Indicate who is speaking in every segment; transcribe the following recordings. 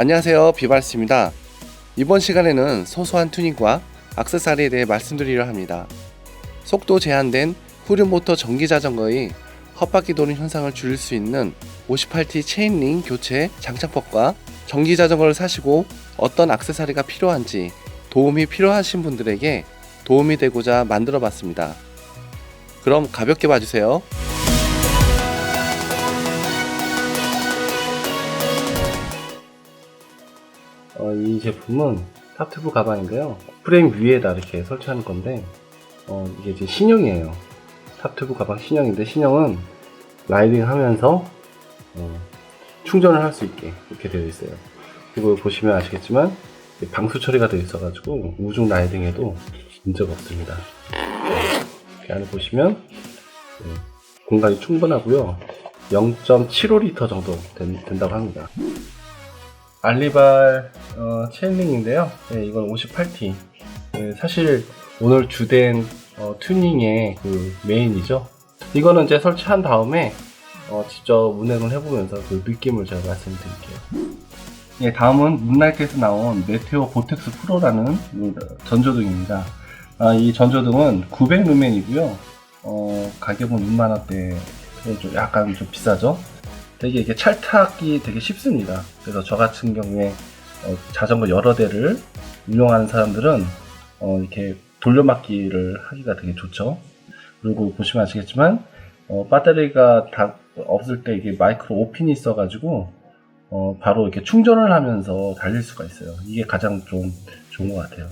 Speaker 1: 안녕하세요. 비발스입니다. 이번 시간에는 소소한 튜닝과 악세사리에 대해 말씀드리려 합니다. 속도 제한된 후륜모터 전기자전거의 헛바퀴 도는 현상을 줄일 수 있는 58T 체인링 교체 장착법과 전기자전거를 사시고 어떤 악세사리가 필요한지 도움이 필요하신 분들에게 도움이 되고자 만들어 봤습니다. 그럼 가볍게 봐주세요 어, 이 제품은 탑튜브 가방인데요. 프레임 위에다 이렇게 설치하는 건데, 어, 이게 이제 신형이에요. 탑튜브 가방 신형인데, 신형은 라이딩 하면서, 어, 충전을 할 수 있게 이렇게 되어 있어요. 그리고 보시면 아시겠지만, 방수 처리가 되어 있어가지고, 우중 라이딩에도 문제가 없습니다. 이렇게 안에 보시면, 네, 공간이 충분하고요. 0.75리터 정도 된, 된다고 합니다. 알리발 어, 체인링인데요. 네, 이건 58T. 네, 사실 오늘 주된 어, 튜닝의 그 메인이죠. 이거는 이제 설치한 다음에 어, 직접 운행을 해보면서 그 느낌을 제가 말씀드릴게요. 예, 다음은 문라이트에서 나온 메테오 보텍스 프로라는 전조등입니다. 아, 이 전조등은 900루멘이고요. 어, 가격은 6만 원대, 좀 약간 좀 비싸죠? 되게 이게 찰탁이 되게 쉽습니다. 그래서 저 같은 경우에 어, 자전거 여러 대를 운영하는 사람들은 어, 이렇게 돌려막기를 하기가 되게 좋죠. 그리고 보시면 아시겠지만 어, 배터리가 다 없을 때 이게 마이크로 5핀이 있어가지고 어, 바로 이렇게 충전을 하면서 달릴 수가 있어요. 이게 가장 좀 좋은 것 같아요.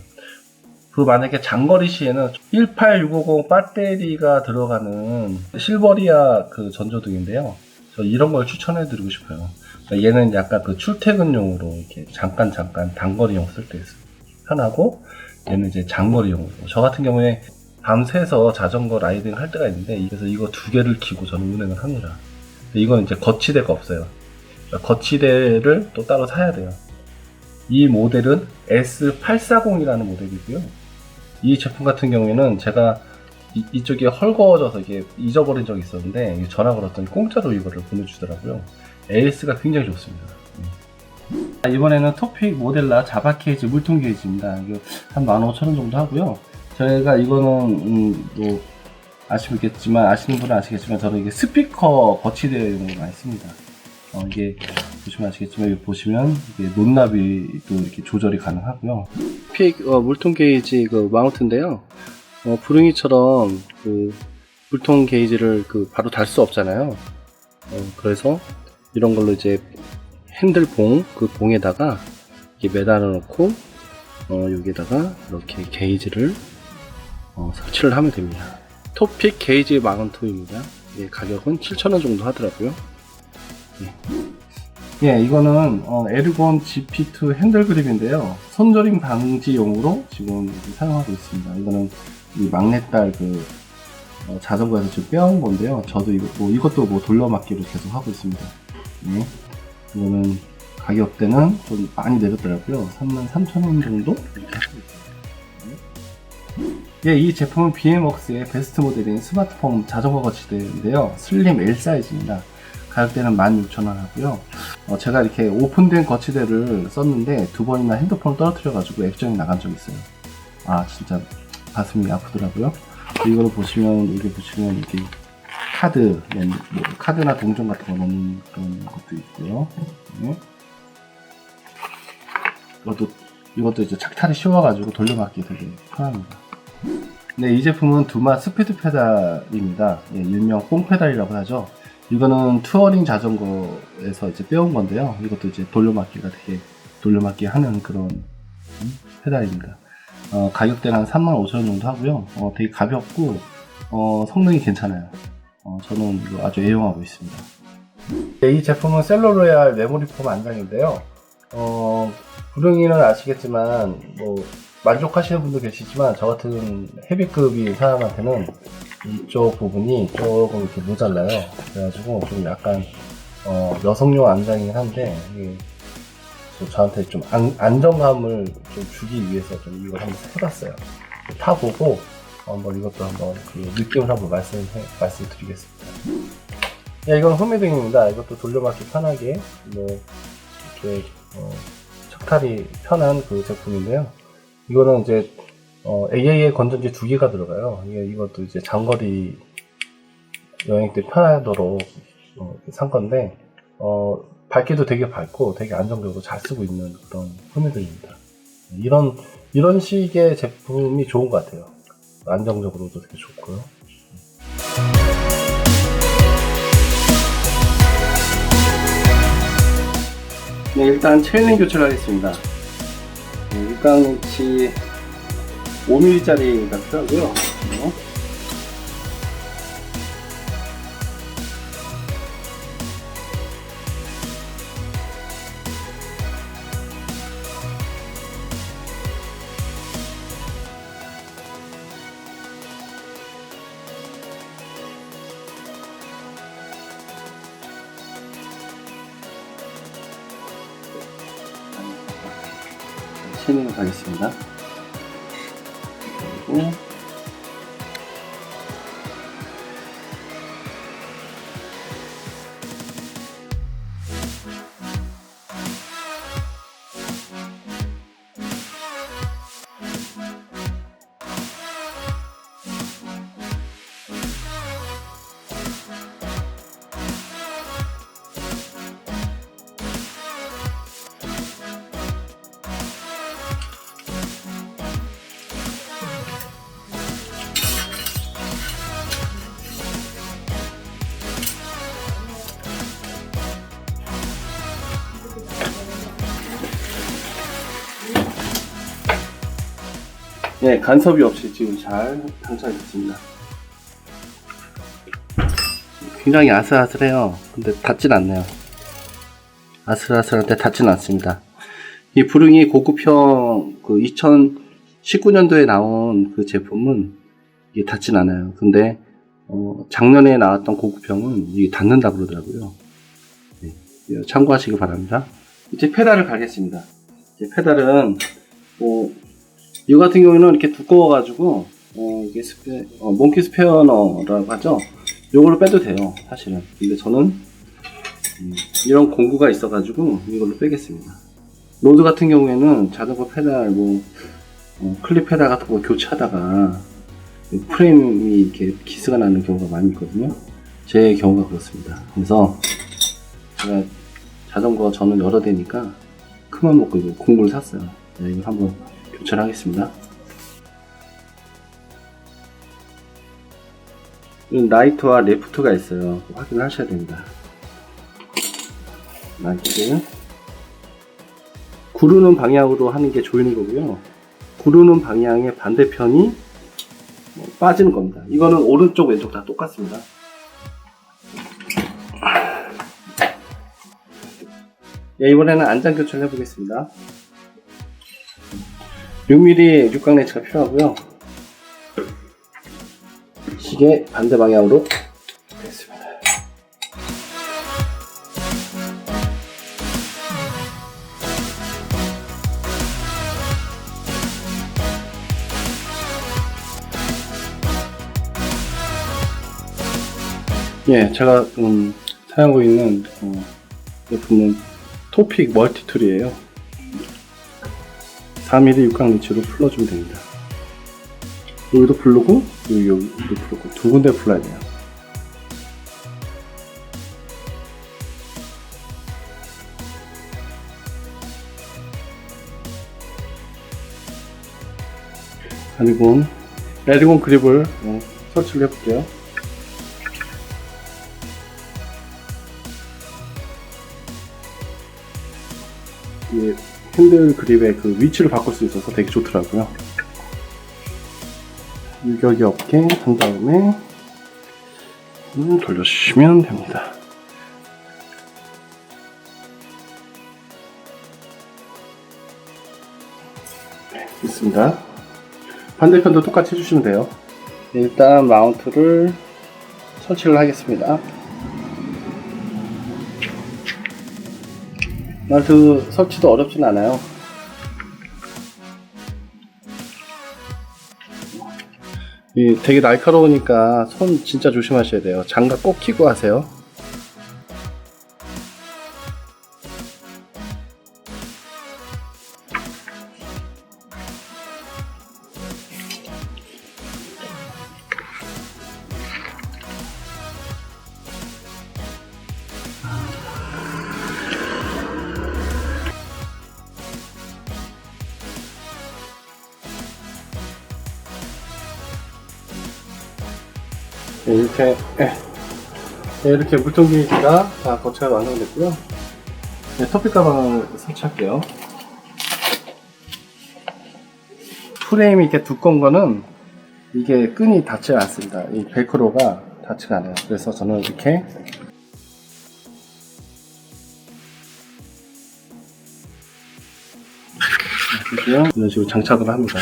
Speaker 1: 그리고 만약에 장거리 시에는 18650 배터리가 들어가는 실버리아 그 전조등인데요. 저 이런 걸 추천해 드리고 싶어요. 그러니까 얘는 약간 그 출퇴근용으로 이렇게 잠깐 잠깐 단거리용 쓸 때 편하고 얘는 이제 장거리용으로. 저 같은 경우에 밤새서 자전거 라이딩 할 때가 있는데 그래서 이거 두 개를 키고 저는 운행을 합니다. 이건 이제 거치대가 없어요. 그러니까 거치대를 또 따로 사야 돼요. 이 모델은 S840이라는 모델이고요. 이 제품 같은 경우에는 제가 이, 쪽이 헐거워져서 이게 잊어버린 적이 있었는데 전화 걸었더니 공짜로 이거를 보내주더라고요. AS가 굉장히 좋습니다. 음. 이번에는 토픽 모델라 자바 케이지 물통 게이지입니다. 이거 한 15,000원 정도 하고요. 저희가 이거는 음, 뭐 아시겠지만 아시는 분은 아시겠지만 저는 이게 스피커 거치대용으로 많이 씁니다. 어, 이게 보시면 아시겠지만 여기 보시면 이게 높나비도 이렇게 조절이 가능하고요. 픽 어, 물통 게이지 그 마운트인데요. 어, 부릉이처럼 그 물통 게이지를 그 바로 달 수 없잖아요. 어, 그래서 이런 걸로 이제 핸들 봉 그 봉에다가 이렇게 매달아 놓고 어, 여기다가 이렇게 게이지를 어, 설치를 하면 됩니다. 토픽 게이지 마운트입니다. 예, 가격은 7,000원 정도 하더라고요. 예, 예 이거는 어, 에르곤 GP2 핸들 그립인데요. 손저림 방지용으로 지금 사용하고 있습니다. 이거는 이 막내딸 그 어, 자전거에서 지금 빼온 건데요. 저도 이거 뭐 이것도 뭐 돌려막기로 계속 하고 있습니다. 네. 이거는 가격대는 좀 많이 내렸더라고요. 33,000원 정도 이렇게 하고 있어요. 네. 예, 이 제품은 BMWorks의 베스트 모델인 스마트폰 자전거 거치대인데요. 슬림 L 사이즈입니다. 가격대는 16,000원 하고요. 어, 제가 이렇게 오픈된 거치대를 썼는데 두 번이나 핸드폰을 떨어뜨려가지고 액정이 나간 적이 있어요. 아, 진짜 가슴이 아프더라고요. 이걸 보시면 여기 보시면 이렇게 카드 뭐 카드나 동전 같은 거 넣는 그런 것도 있고요. 네. 이것도 이것도 이제 착탈이 쉬워가지고 돌려막기 되게 편합니다. 네, 이 제품은 두마 스피드 페달입니다. 예, 일명 뽕 페달이라고 하죠. 이거는 투어링 자전거에서 이제 빼온 건데요. 이것도 이제 돌려막기가 되게 돌려막기 하는 그런 페달입니다. 어, 가격대는 한 35,000원 정도 하고요. 어, 되게 가볍고 어, 성능이 괜찮아요. 어, 저는 이거 아주 애용하고 있습니다. 네, 이 제품은 셀러로얄 메모리 폼 안장인데요. 어, 부릉이는 아시겠지만 뭐 만족하시는 분도 계시지만 저 같은 헤비급인 사람한테는 이쪽 부분이 조금 이렇게 모자라요. 그래가지고 좀 약간 어, 여성용 안장이긴 한데 저한테 좀 안, 안정감을 좀 주기 위해서 좀 이걸 한번 해봤어요. 타보고 한번 이것도 한번 그 느낌을 한번 말씀해, 말씀드리겠습니다. 야, 이건 후미등입니다. 이것도 돌려막기 편하게 뭐 이렇게 어, 착탈이 편한 그 제품인데요. 이거는 이제 어, AAA 건전지 두 개가 들어가요. 이게 이것도 이제 장거리 여행 때 편하도록 어, 산 건데 어, 밝기도 되게 밝고 되게 안정적으로 잘 쓰고 있는 그런 흡미들입니다. 이런 이런 식의 제품이 좋은 것 같아요. 안정적으로도 되게 좋고요. 네, 일단 체인링 교체를 하겠습니다. 네, 육강치 5mm짜리가 필요하고요. 어? 체인링을 가겠습니다. 그리고 네, 간섭이 없이 지금 잘 장착됐습니다. 굉장히 아슬아슬해요. 근데 닿진 않네요. 아슬아슬한데 닿진 않습니다. 이 부릉이 고급형 그 2019년도에 나온 그 제품은 이게 닿진 않아요. 근데 어, 작년에 나왔던 고급형은 이게 닿는다 그러더라고요. 네, 참고하시기 바랍니다. 이제 페달을 갈겠습니다. 이제 페달은 뭐 이거 같은 경우에는 이렇게 두꺼워가지고 어, 이게 스페, 어, 몽키 스페어너라고 하죠. 요걸로 빼도 돼요, 사실은. 근데 저는 음, 이런 공구가 있어가지고 이걸로 빼겠습니다. 로드 같은 경우에는 자전거 페달, 뭐 어, 클립 페달 같은 거 교체하다가 이 프레임이 이렇게 기스가 나는 경우가 많이 있거든요. 제 경우가 그렇습니다. 그래서 제가 자전거 저는 여러 대니까 큰맘 먹고 이거 공구를 샀어요. 네, 이거 한번 교체를 하겠습니다. 이 라이트와 레프트가 있어요. 확인을 하셔야 됩니다. 라이트. 구르는 방향으로 하는 게 조이는 거고요. 구르는 방향의 반대편이 뭐 빠지는 겁니다. 이거는 오른쪽, 왼쪽 다 똑같습니다. 예, 이번에는 안장 교체를 해보겠습니다. 6mm 육각 레치가 필요하고요. 시계 반대 방향으로 됐습니다. 예, 제가 음, 사용하고 있는 어, 제품은 토픽 멀티툴이에요. 4mm 육각 리치로 풀어주면 됩니다. 여기도 풀르고 여기 여기도 풀고 두 군데 풀어야 돼요. 그리고 에드곤 그립을 어, 설치를 해볼게요. 핸들 그립의 그 위치를 바꿀 수 있어서 되게 좋더라고요. 유격이 없게 한 다음에 음, 돌려주시면 됩니다. 네, 있습니다. 반대편도 똑같이 해주시면 돼요. 일단 마운트를 설치를 하겠습니다. 마운트 설치도 어렵진 않아요. 이 되게 날카로우니까 손 진짜 조심하셔야 돼요. 장갑 꼭 끼고 하세요. 이렇게 네, 이렇게 물통 게이지가 다 거치가 완성됐고요. 네, 토픽 가방을 설치할게요. 프레임이 이렇게 두꺼운 거는 이게 끈이 닿지 않습니다. 이 벨크로가 닿지가 않아요. 그래서 저는 이렇게 이렇게요. 이런 식으로 장착을 합니다.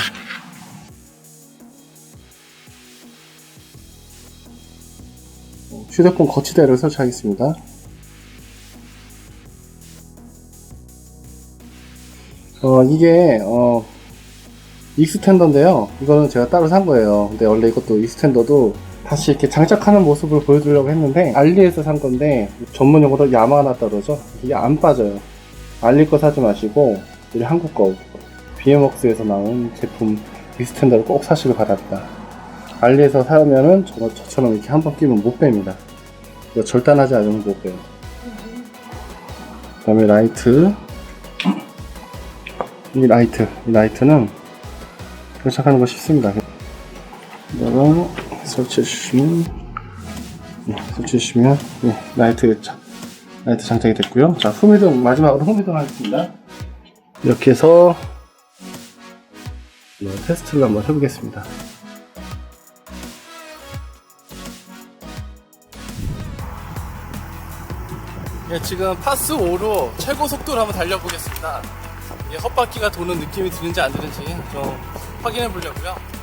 Speaker 1: 휴대폰 거치대를 설치하겠습니다. 어, 이게, 어, 익스텐더인데요. 이거는 제가 따로 산 거예요. 근데 원래 이것도 익스텐더도 다시 이렇게 장착하는 모습을 보여주려고 했는데, 알리에서 산 건데, 전문 용어로 야마나 따르죠? 이게 안 빠져요. 알리 거 사지 마시고, 우리 한국 거, BM웍스에서 나온 제품 익스텐더를 꼭 사시길 바랍니다. 알리에서 사면은 저, 저처럼 이렇게 한 번 끼면 못 뺍니다. 이거 절단하지 않으면 못 빼요. 그 다음에 라이트. 이 라이트. 이 라이트는 장착하는 거 쉽습니다. 이거를 설치해 주시면, 네, 설치해 주시면, 네, 라이트, 자, 라이트 장착이 됐고요. 자, 후미등, 마지막으로 후미등 하겠습니다. 이렇게 해서, 네, 테스트를 한번 해보겠습니다. 예, 지금 파스 5로 최고 속도로 한번 달려보겠습니다. 이게 헛바퀴가 도는 느낌이 드는지 안 드는지 좀 확인해 보려고요.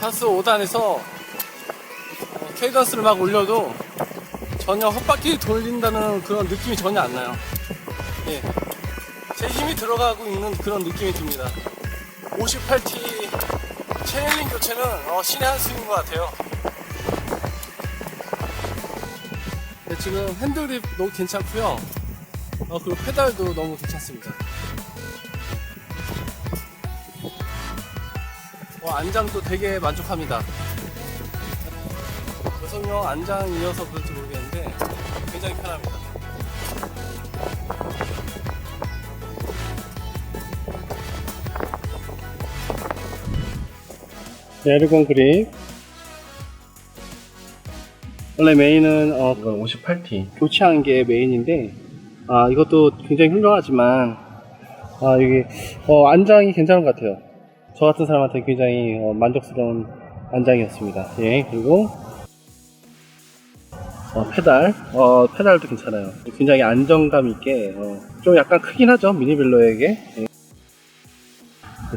Speaker 1: 파스 5단에서 케이던스를 막 올려도 전혀 헛바퀴 돌린다는 그런 느낌이 전혀 안 나요. 예. 제 힘이 들어가고 있는 그런 느낌이 듭니다. 58T 체인링 교체는 어, 신의 한 수인 것 같아요. 네, 지금 핸들립도 괜찮고요. 어, 그리고 페달도 너무 괜찮습니다. 어, 안장도 되게 만족합니다. 여성용 안장이어서 그런지 모르겠는데 굉장히 편합니다. 에르곤 그립 원래 메인은 어, 58T 교체한 게 메인인데 아 이것도 굉장히 훌륭하지만 아 이게 어, 안장이 괜찮은 것 같아요. 저 같은 사람한테 굉장히 어, 만족스러운 안장이었습니다. 예, 그리고 어, 페달, 어, 페달도 괜찮아요. 굉장히 안정감 있게 어, 좀 약간 크긴 하죠 미니빌로에게. 예.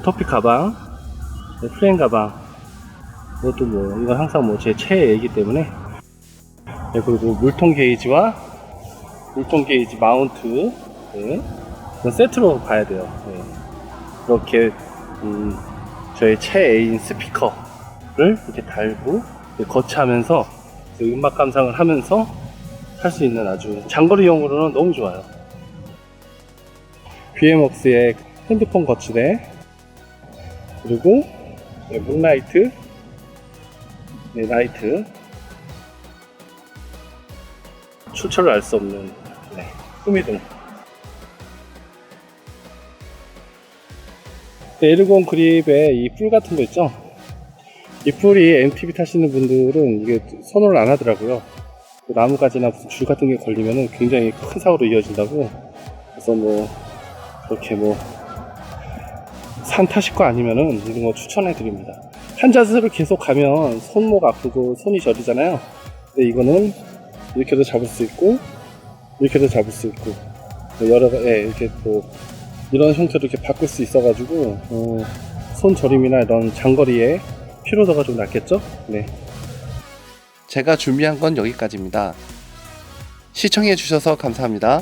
Speaker 1: 토픽 가방, 네, 프레임 가방. 이것도 뭐 이건 항상 뭐 제 최애이기 때문에. 네, 그리고 물통 게이지와 물통 게이지 마운트. 네. 세트로 봐야 돼요. 네. 이렇게 음, 저의 최애인 스피커를 이렇게 달고 거치하면서 그 음악 감상을 하면서 할 수 있는 아주 장거리용으로는 너무 좋아요. BM웍스의 핸드폰 거치대 그리고 네, 문라이트 네, 라이트 출처를 알 수 없는 네, 후미등 에르곤 그립에 이뿔 같은 거 있죠? 이 뿔이 MTB 타시는 분들은 이게 선호를 안 하더라고요. 그 나무가지나 무슨 줄 같은 게 걸리면은 굉장히 큰 사고로 이어진다고. 그래서 뭐, 그렇게 뭐, 산 타실 거 아니면은 이런 거 추천해 드립니다. 한 자세로 계속 가면 손목 아프고 손이 저리잖아요. 근데 이거는 이렇게도 잡을 수 있고, 이렇게도 잡을 수 있고, 여러, 예, 이렇게 또, 이런 형태로 이렇게 바꿀 수 있어가지고 어, 손 저림이나 이런 장거리에 피로도가 좀 낮겠죠? 네.
Speaker 2: 제가 준비한 건 여기까지입니다. 시청해주셔서 감사합니다.